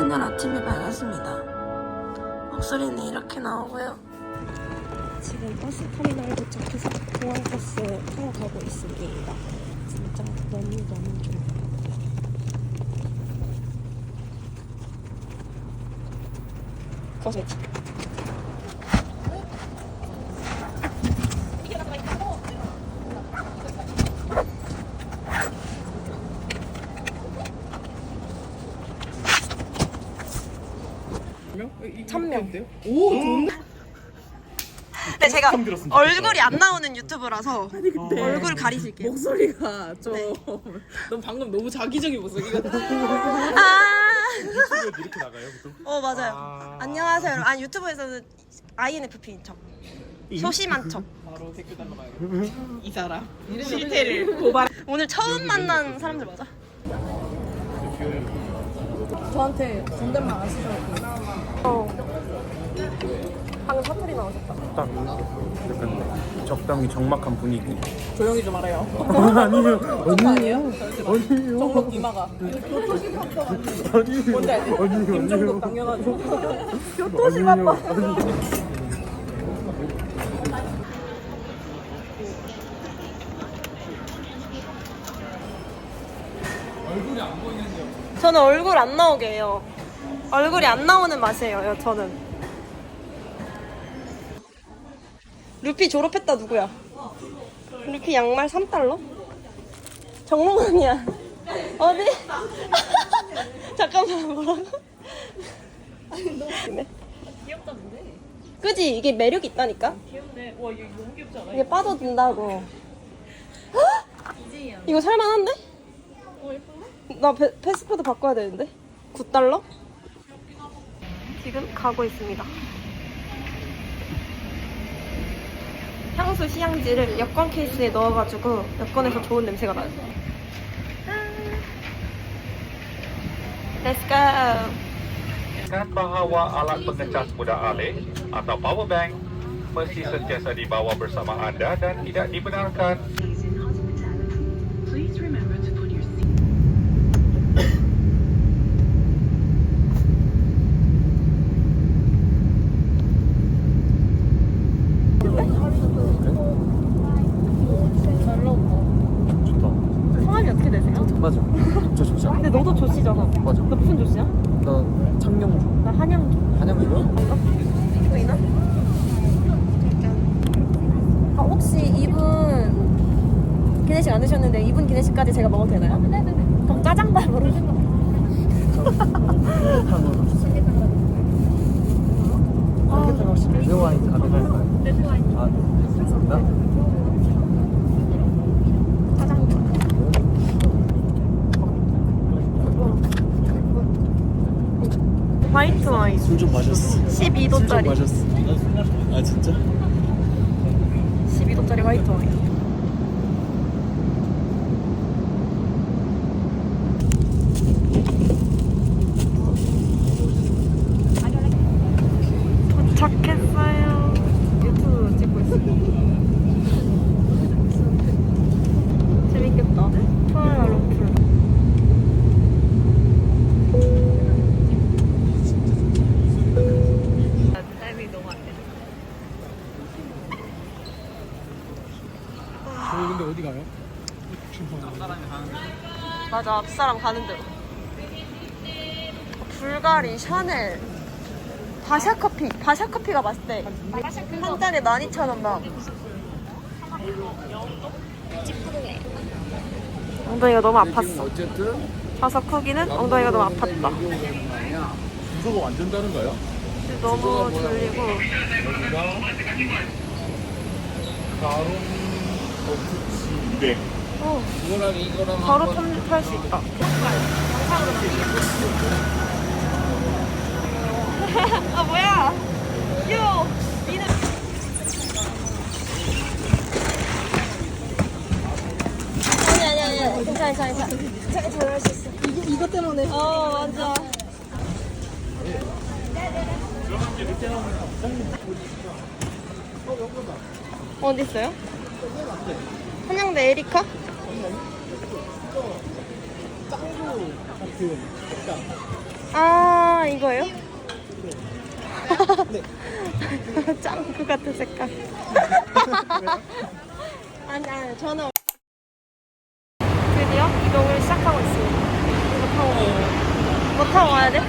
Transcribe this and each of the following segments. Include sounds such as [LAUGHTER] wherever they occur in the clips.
이튿날 아침이 밝았습니다. 목소리는 이렇게 나오고요. 지금 버스 터미널 도착해서 공항버스 타러 가고 있습니다. 진짜 너무너무 좋아요. 천명. 오, 좋은데? 근데 제가 얼굴이 안 나오는 유튜브라서 얼굴 가리실게요. 목소리가 좀. 네. [LAUGHS] 넌 방금 너무 자기적인 목소리가. 아, 유튜브에 이렇게 나가요, 보통? 어 맞아요. 아. 안녕하세요. 여러분. 아니 유튜브에서는 INFP인 척, 소심한 척. 바로 댓글 달라가요. [LAUGHS] 이 사람. 실태를 고발. 오늘 처음 만난 사람들 맞아? 저한테 존댓말 안 쓰셔도 어. 방금 사투리 나오셨다. 딱 약간 적당히 적막한 분위기. 조용히 좀 하래요. 아니요, [LAUGHS] 아니에요? 아니요, 정록 이마가. 아니요, 뭔지 알지? 아니요, 김정국 당겨가지고. 교토시 바빠. 저는 얼굴 안 나오게 해요. 얼굴이 안 나오는 맛이에요, 저는. 루피 졸업했다, 누구야? 루피 양말 3달러? 정롱원이야. 어디? [LAUGHS] 잠깐만, 뭐라고? 네. 귀엽다는데? 그지? 이게 매력이 있다니까? 귀엽네. 와, 이거 너무 귀엽지 않아? 이게 빠져든다고. 이제야. 이거 살만한데? 어, 예쁜데? 나 패, 패스포드 바꿔야 되는데 9달러? 지금 가고 있습니다 향수 시향지를 여권 케이스에 넣어가지고 여권에서 좋은 냄새가 나요 Let's go Ingat bahawa alat pengecas mudah alih atau power bank mesti sentiasa dibawa bersama anda dan tidak dibenarkan Please remember to put your seat. 좋다. 성함이 어떻게 되세요? 맞아. 저 좋죠. 근데 너도 조씨잖아 맞아. 너 무슨 조씨야? 나 창녕조. 나 한양조 한양조? 보이나? 아, 혹시 이분 기내식 안 드셨는데 이분 기내식까지 제가 먹어도 되나요? 네네네. 그럼 짜장밥 모르는 거. 삼계탕 혹시 레드 와인 가능할까요? 레드 와인. 아, 네. 감사합니다. 화이트 와인 술 좀 마셨어. 술좀 12도짜리 마셨어. 아, 진짜? 12도짜리 화이트 와인 도착했어요 유튜브 찍고 있어요 재밌겠다 토요일 로플 저희 근데 어디 가요? 맞아 앞사람 가는 대로. 불가리 샤넬 바샤 커피. 바샤 커피가 맛있대 한 잔에 12,000원 막 엉덩이가 너무 아팠어. 어쨌든 바삭 쿠기는 엉덩이가 너무 아팠다. 주소가 완전 다른가요? 너무 졸리고. 여기가 가론 버프치 200. 어, 이거랑 이거랑 바로 탈 수 있다. [LAUGHS] 아 뭐야? 요! 미는 아니 아니 아니 괜찮아 괜찮아 괜찮아. 잘 잘할 수 있어. 이게 이것 때문에. 어 맞아. 어디 있어요? 한양대 에리카? 아아 이거예요? [LAUGHS] 짱구 같은 색깔. [LAUGHS] 아니 아니 저는 드디어 이동을 시작하고 있습니다. 이거 타고 뭐 타고 가야 돼?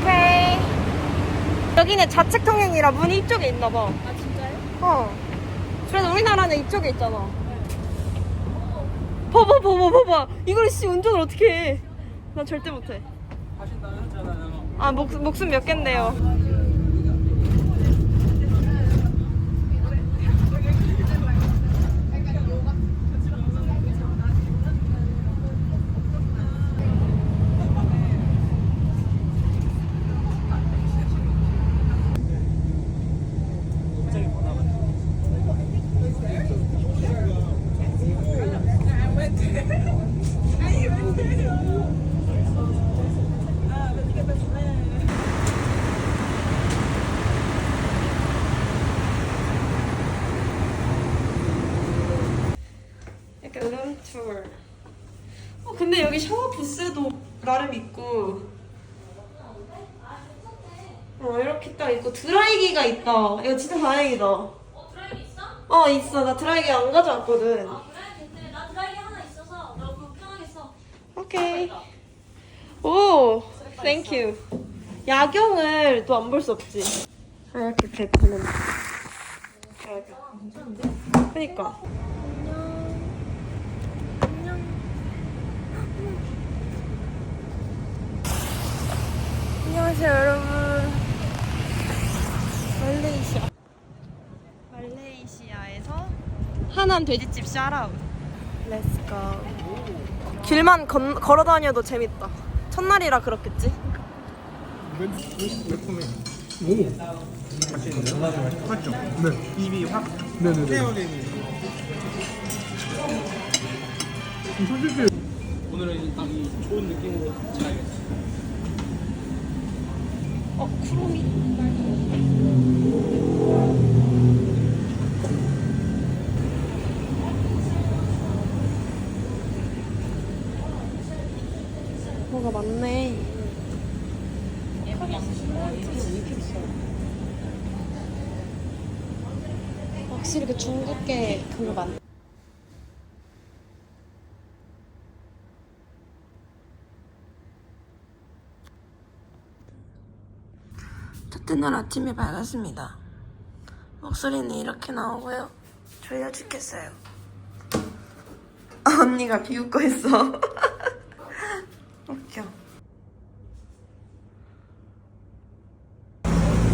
오케이. 여기는 좌측 통행이라 문이 이쪽에 있나 봐. 아 진짜요? 어. 그래서 우리나라는 이쪽에 있잖아. 봐봐 봐봐 봐봐. 이걸 씨 운전을 어떻게 해? 난 절대 못해. 아 목, 목숨 몇 갠데요. 투어. 어 근데 여기 샤워 부스도 나름 있고. 어 이렇게 딱 있고 드라이기가 있다. 이거 진짜 다행이다. 어 드라이기 있어? 어 있어. 나 드라이기 안 가져왔거든. 아 그래? 근데 나 드라이기 하나 있어서 너 그거 편하겠어 오케이. 오, 땡큐. 야경을 또 안 볼 수 없지. 아, 이렇게 베푸는. 이렇게. 그니까. 안녕하세요, 여러분. 말레이시아. 말레이시아에서 하남 돼지집 샤라웃. 렛츠고. 길만 건, 걸어 다녀도 재밌다. 첫날이라 그렇겠지? 매콤해. 오. 맛있는데? 맞죠? 네. 입이 확. 네네네. 헤어되니. 솔직히 오늘은 딱 이 좋은 느낌으로 자야겠어. 어, 쿠로미. 뭐가 많네. 확실히 그 중국계 그거 많. 첫 째날 아침이 밝았습니다. 목소리는 이렇게 나오고요. 졸려 죽겠어요. 아, [LAUGHS] 언니가 비웃고 있어. [LAUGHS] 웃겨.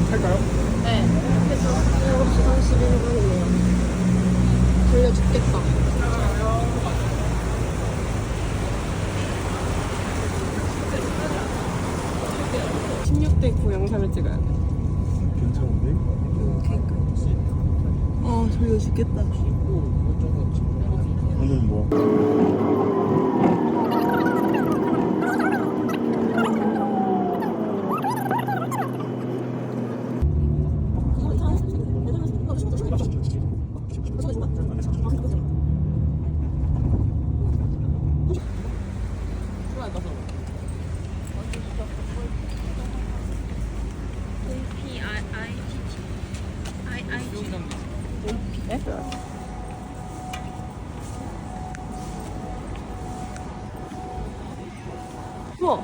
할까요? 졸려 죽겠다. 16대 9 영상을 찍어야 돼. 괜찮은데? 어, 졸려 죽겠다. 오늘 뭐? 우와.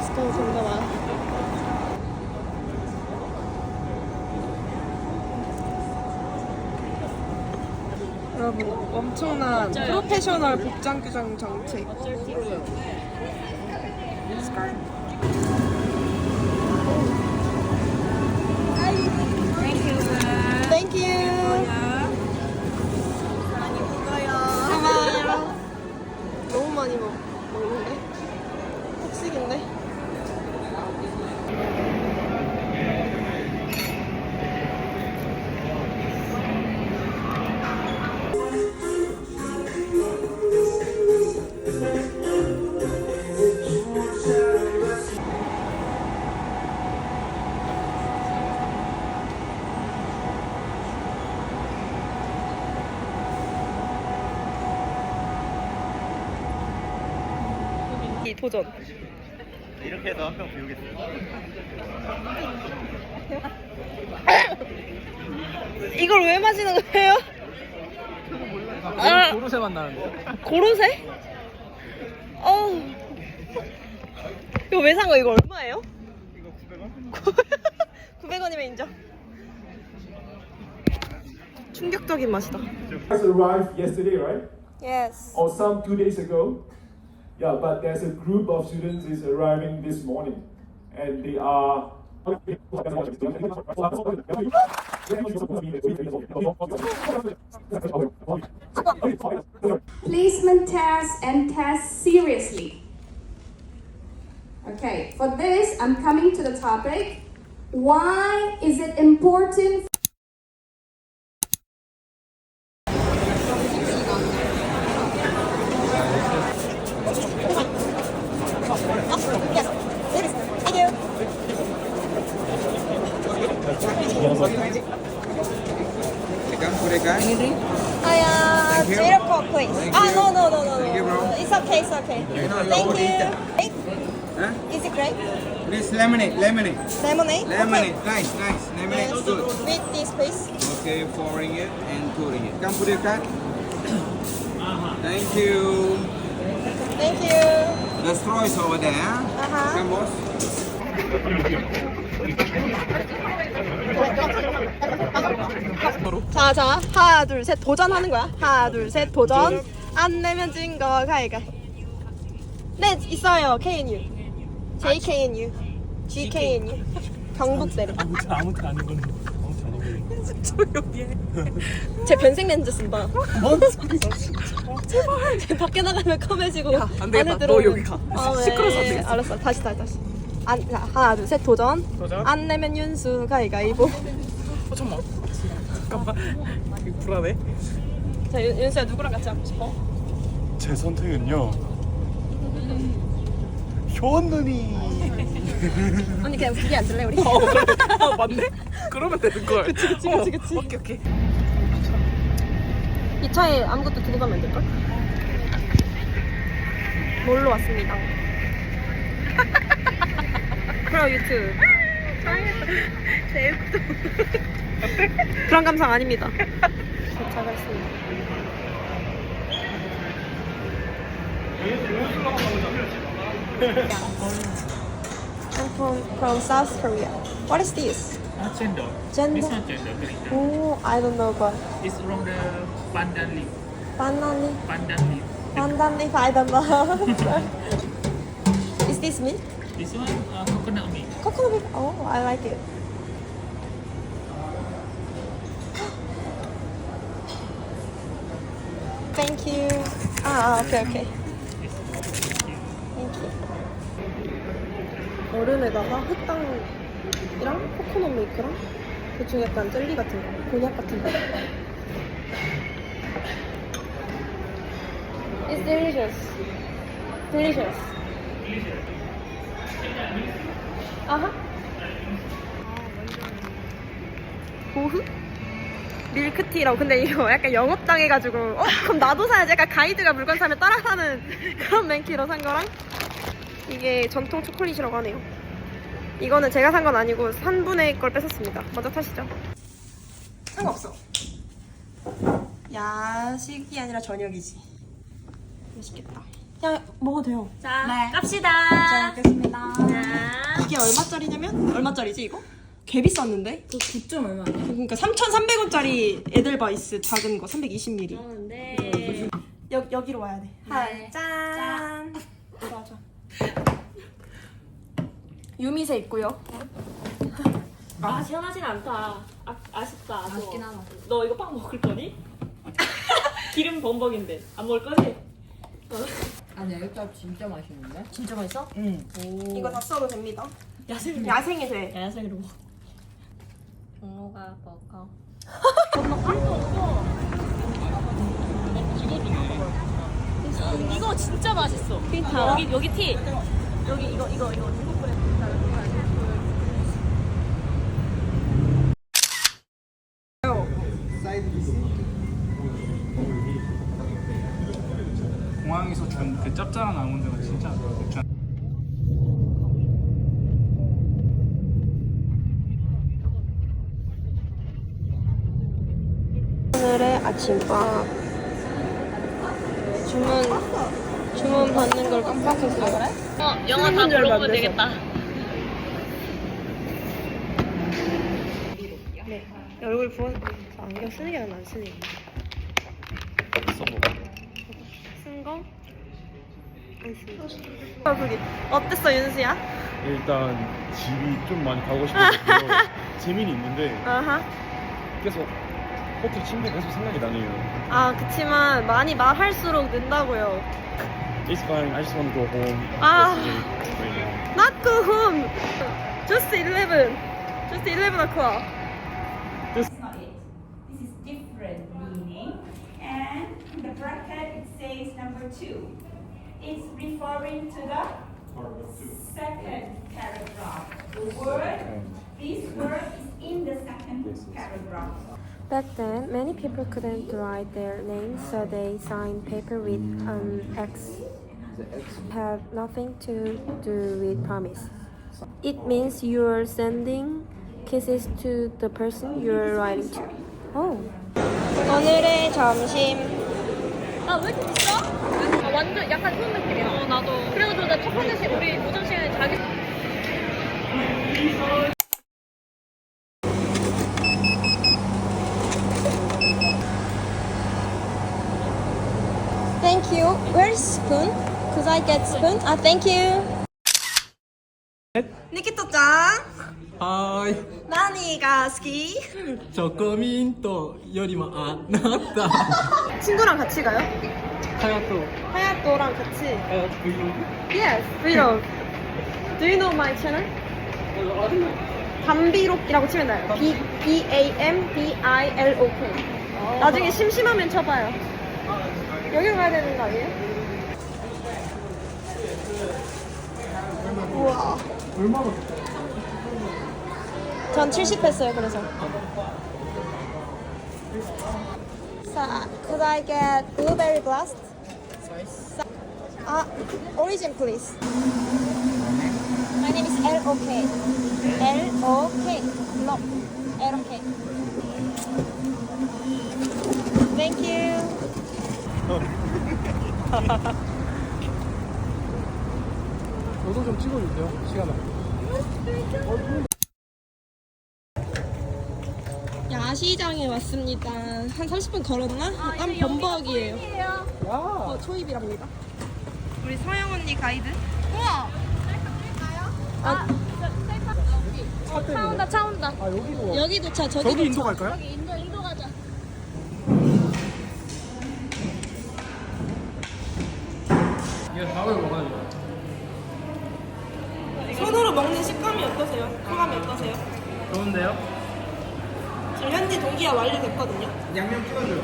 스톤 정답아. 여러분 엄청난 프로페셔널 복장 규정 정책. 고로쇠? 어우. 이거 왜 산 거? 이거 얼마예요? 이거 900원? 900원이면 인정. 충격적인 맛이다. guys arrived yesterday, right? Yes. Or some two days ago. Yeah, but there's a group of students is arriving this morning, and they are. Placement test and test seriously. Okay, for this, I'm coming to the topic. Why is it important Lemonade? Nice, nice. Lemonade is good. With this, please. Okay, four ringgit and two ringgit. Come put your card. Thank you. Thank you. The straw is over there. Uh-huh. Come, boss. 자, 자, 하나, 둘, 셋, 도전하는 거야. 하나, 둘, 셋, 도전. 안 내면 진 거 가위가. 네, 있어요. KNU. JKNU. GKNU. 경북대로. 아무 튼 아무 튼 아닌 건 아무 튼 아닌 건. [LAUGHS] 조용히 해. 제 변색 렌즈 쓴다. 뭔 [LAUGHS] 제발. 제 밖에 나가면 컴해지고. 안 되겠다. 안에 너 들어오면- 여기 가. 아, 왜? 시끄러워서 안 되겠어. 알았어. 다시, 다시, 다시. 안, 자, 하나, 둘, 셋, 도전. 도전. 안 내면 윤수 가위가위보. 어, 잠깐만. 잠깐만. 이거 불안해. 자, 윤, 윤수야 누구랑 같이 하고 싶어? 제 선택은요. 효원 누니. 언니 그냥 그게 안 들래 우리? 어, 그래. 아, 맞네? 그러면 되는 걸. 그치, 그치, 그치, 그치. 오케이, 오케이. 이 차에 아무것도 두고 가면 안 될걸? 뭘로 왔습니다. [LAUGHS] 프로 유튜브. 제육도. 그런 감상 아닙니다. 도착했습니다. I'm from, from South Korea. What is this? Chendol. Chendol? It's not chendol, Green. Oh, I don't know, but It's from the pandan leaf. banana leaf. Pandan leaf. Pandan leaf, I don't know. [LAUGHS] is this milk? This one uh, coconut milk. Coconut milk. Oh, I like it. [GASPS] Thank you. Ah, okay, okay. 얼음에다가 흑당이랑 코코넛 밀크랑 대충 약간 젤리 같은 거, 곤약 같은 거. It's delicious. Delicious. 아하. 보흐? 밀크티라고. 근데 이거 약간 영업당해가지고, 어? 그럼 나도 사야지. 약간 가이드가 물건 사면 따라 사는 그런 맨키로 산 거랑, 이게 전통 초콜릿이라고 하네요. 이거는 제가 산 건 아니고, 산 분의 걸 뺏었습니다. 먼저 타시죠. 상관없어. 야식이 아니라 저녁이지. 맛있겠다. 그냥 먹어도 돼요. 자, 갑시다. 자, 먹겠습니다. 이게 얼마짜리냐면 얼마짜리지 이거? 개 비쌌는데? 그 9점 얼마? 그러니까 3,300원짜리 에델바이스 작은 거 320ml. 네. 여, 여기로 와야 돼. 하, 짠. 맞아. 유미세 있고요. 아, 시원하진 않다. 아, 아쉽다. 아쉽긴 하다. 너 이거 빵 먹을 거니? [LAUGHS] 기름 범벅인데. 안 먹을 거지? 아니야 이거 진짜 맛있는데? 진짜 맛있어? 이거 다 써도 됩니다. 야생 야생이 돼. 야생으로 먹어. 종로가 먹어. 이거 진짜 맛있어. 여기 여기 티. 여기 이거 이거 이거. 공항에서 준 그 짭짤한 아몬드가 진짜 맥주 오늘의 아침밥 주문 주문 받는 걸 깜빡했어요. 어, 영화 다 물어보면 되겠다. 네. 얼굴 부어 저 안경 쓰는 게 낫나 안 쓰는 게쓴 거? 안 쓴 거. 어. 어땠어 윤수야? 일단 집이 좀 많이 가고 싶었고요 재미는 있는데 아하. 계속 호텔 침대 계속 생각이 나네요 아 그치만 많이 말할수록 는다고요. It's fine, I just want to go home 아. Not go home. Just 11. Just 11 o'clock. This is different meaning. And in the bracket it says number two. It's referring to the second paragraph. The word, this word is in the second paragraph. Back then, many people couldn't write their names, so they signed paper with an X. Have nothing to do with promise. It means you're sending kisses to the person you're writing to. Oh. 오늘의 점심. 아, 왜 이렇게 비싸? 아, 완전 약간 그런 느낌이야. 어, 나도. 그래가지고 나 첫 번째 시 우리 오전 시간에 자기. Thank you. Where's spoon? Could I get spoon? Ah, thank you. 니키토 짱. はーい。 나니가 스키. チョコミントよりもあなた。 친구랑 같이 가요? 하야또. 하야또랑 같이. 어, 브이로그? Yes, vlog. Do you know my channel? 어, I don't know. 밤비록이라고 치면 나요. B B A M B I L O K. 나중에 심심하면 쳐봐요. 여기로 가야 되는 거 아니에요? 우와. 얼마나? 전 70했어요. 그래서. 자, could I get blueberry glass? 아, origin please. My name is L O K. L O K. Lock. L O K. Thank you. 저도 좀 찍어주세요 시간을 야시장에 왔습니다. 한 30분 걸었나? 한 범벅이에요. 어, 초입이랍니다. 우리 서영 언니 가이드. 우와! 아, 차 온다, 차 온다. 아 여기도 여기 도 차, 저기도 저기 인도 차. 갈까요? 여기 인도, 인도 가자. 이게 밥을 먹어야죠 손으로 먹는 식감이 어떠세요? 소감이 어떠세요? 좋은데요? 지금 현지 동기화 완료됐거든요. 양념 찍어줘요.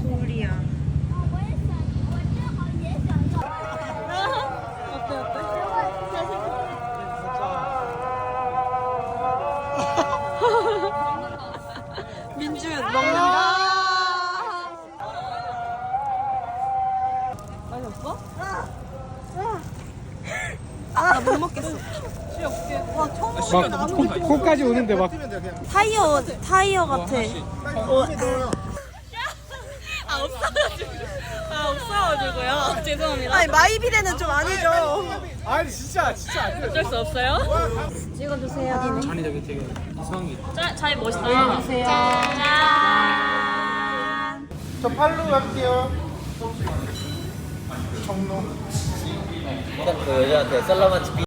어때? [LAUGHS] 민준 먹는다. 없어? 아, 나못 먹겠어. 와, 처음 먹으면 아무 막 코까지 오는데 막 타이어 타이어 같아. 어, 아 없어가지고 아 없어가지고요. [LAUGHS] 죄송합니다. 아니 마이비데는 좀 아니죠. 아니 진짜 진짜 안 돼요 어쩔 수 없어요. 찍어주세요. 잔이 되게 되게 짜, 잘 멋있다. 짠. 저 팔로 갈게요 청로 그 여자한테 썰라마치